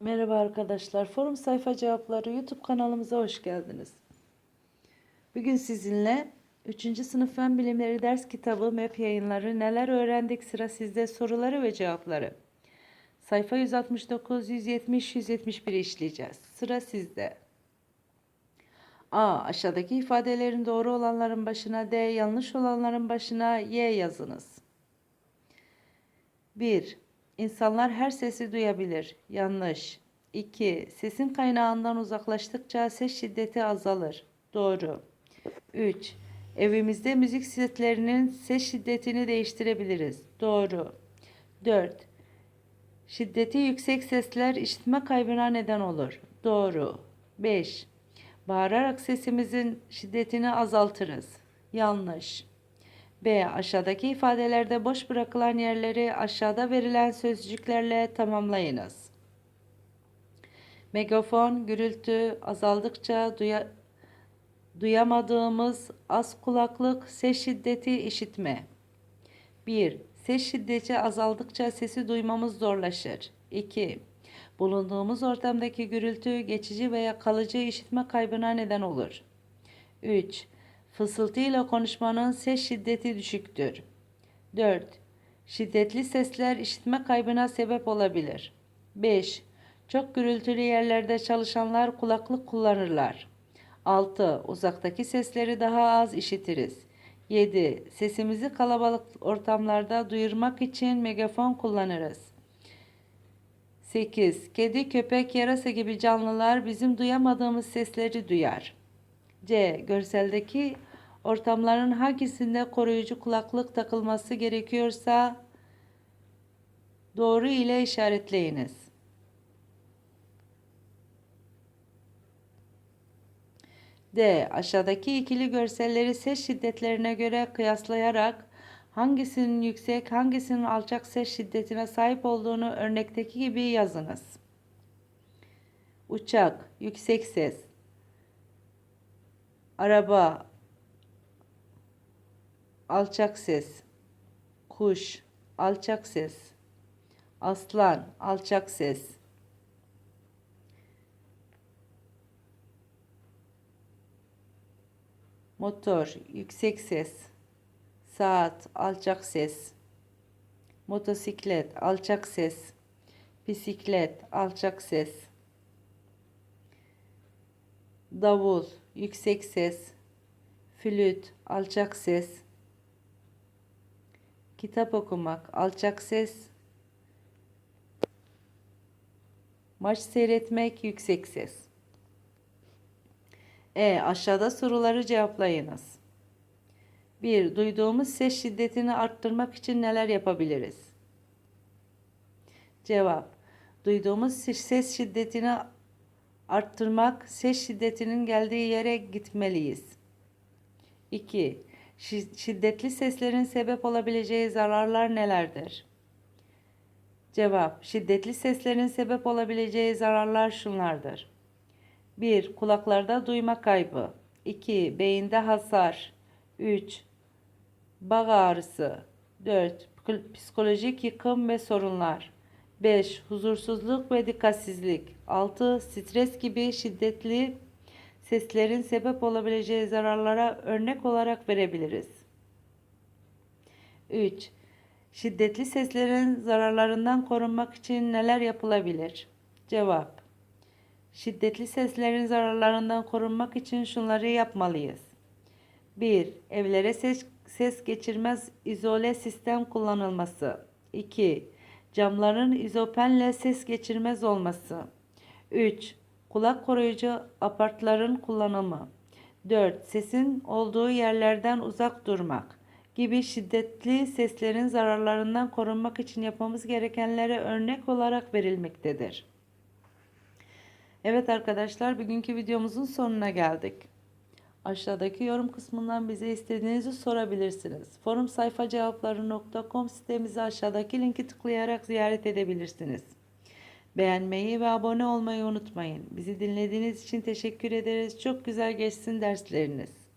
Merhaba arkadaşlar. Forum sayfa cevapları YouTube kanalımıza hoş geldiniz. Bugün sizinle 3. sınıf fen bilimleri ders kitabı MEP yayınları neler öğrendik sıra sizde soruları ve cevapları. Sayfa 169, 170, 171 işleyeceğiz. Sıra sizde. A. Aşağıdaki ifadelerin doğru olanların başına D, yanlış olanların başına Y yazınız. 1. İnsanlar her sesi duyabilir. Yanlış. 2. Sesin kaynağından uzaklaştıkça ses şiddeti azalır. Doğru. 3. Evimizde müzik setlerinin ses şiddetini değiştirebiliriz. Doğru. 4. Şiddeti yüksek sesler işitme kaybına neden olur. Doğru. 5. Bağırarak sesimizin şiddetini azaltırız. Yanlış. B. Aşağıdaki ifadelerde boş bırakılan yerleri aşağıda verilen sözcüklerle tamamlayınız. Megafon, gürültü azaldıkça duya, duyamadığımız az kulaklık, ses şiddeti, işitme. 1. Ses şiddeti azaldıkça sesi duymamız zorlaşır. 2. Bulunduğumuz ortamdaki gürültü geçici veya kalıcı işitme kaybına neden olur. 3. Fısıltıyla konuşmanın ses şiddeti düşüktür. 4. Şiddetli sesler işitme kaybına sebep olabilir. 5. Çok gürültülü yerlerde çalışanlar kulaklık kullanırlar. 6. Uzaktaki sesleri daha az işitiriz. 7. Sesimizi kalabalık ortamlarda duyurmak için megafon kullanırız. 8. Kedi, köpek, yarasa gibi canlılar bizim duyamadığımız sesleri duyar. C. Görseldeki ortamların hangisinde koruyucu kulaklık takılması gerekiyorsa doğru ile işaretleyiniz. D. Aşağıdaki ikili görselleri ses şiddetlerine göre kıyaslayarak hangisinin yüksek, hangisinin alçak ses şiddetine sahip olduğunu örnekteki gibi yazınız. Uçak, yüksek ses. Araba, alçak ses. Kuş, alçak ses. Aslan, alçak ses. Motor, yüksek ses. Saat, alçak ses. Motosiklet, alçak ses. Bisiklet, alçak ses. Davul, yüksek ses. Flüt, alçak ses. Kitap okumak, alçak ses. Maç seyretmek, yüksek ses. E. Aşağıda soruları cevaplayınız. 1. Duyduğumuz ses şiddetini arttırmak için neler yapabiliriz? Cevap. Duyduğumuz ses şiddetini arttırmak, ses şiddetinin geldiği yere gitmeliyiz. 2. Şiddetli seslerin sebep olabileceği zararlar nelerdir? Cevap. Şiddetli seslerin sebep olabileceği zararlar şunlardır. 1. Kulaklarda duyma kaybı. 2. Beyinde hasar. 3. Bağ ağrısı. 4. Psikolojik yıkım ve sorunlar. 5. Huzursuzluk ve dikkatsizlik. 6. Stres gibi şiddetli seslerin sebep olabileceği zararlara örnek olarak verebiliriz. 3. Şiddetli seslerin zararlarından korunmak için neler yapılabilir? Cevap. Şiddetli seslerin zararlarından korunmak için şunları yapmalıyız. 1. Evlere ses, ses geçirmez izole sistem kullanılması. 2. Camların izopenle ses geçirmez olması. 3. Kulak koruyucu apartların kullanımı. 4. Sesin olduğu yerlerden uzak durmak gibi şiddetli seslerin zararlarından korunmak için yapmamız gerekenlere örnek olarak verilmektedir. Evet arkadaşlar bugünkü videomuzun sonuna geldik. Aşağıdaki yorum kısmından bize istediğinizi sorabilirsiniz. Forum sayfa cevapları.com sitemizi aşağıdaki linki tıklayarak ziyaret edebilirsiniz. Beğenmeyi ve abone olmayı unutmayın. Bizi dinlediğiniz için teşekkür ederiz. Çok güzel geçsin dersleriniz.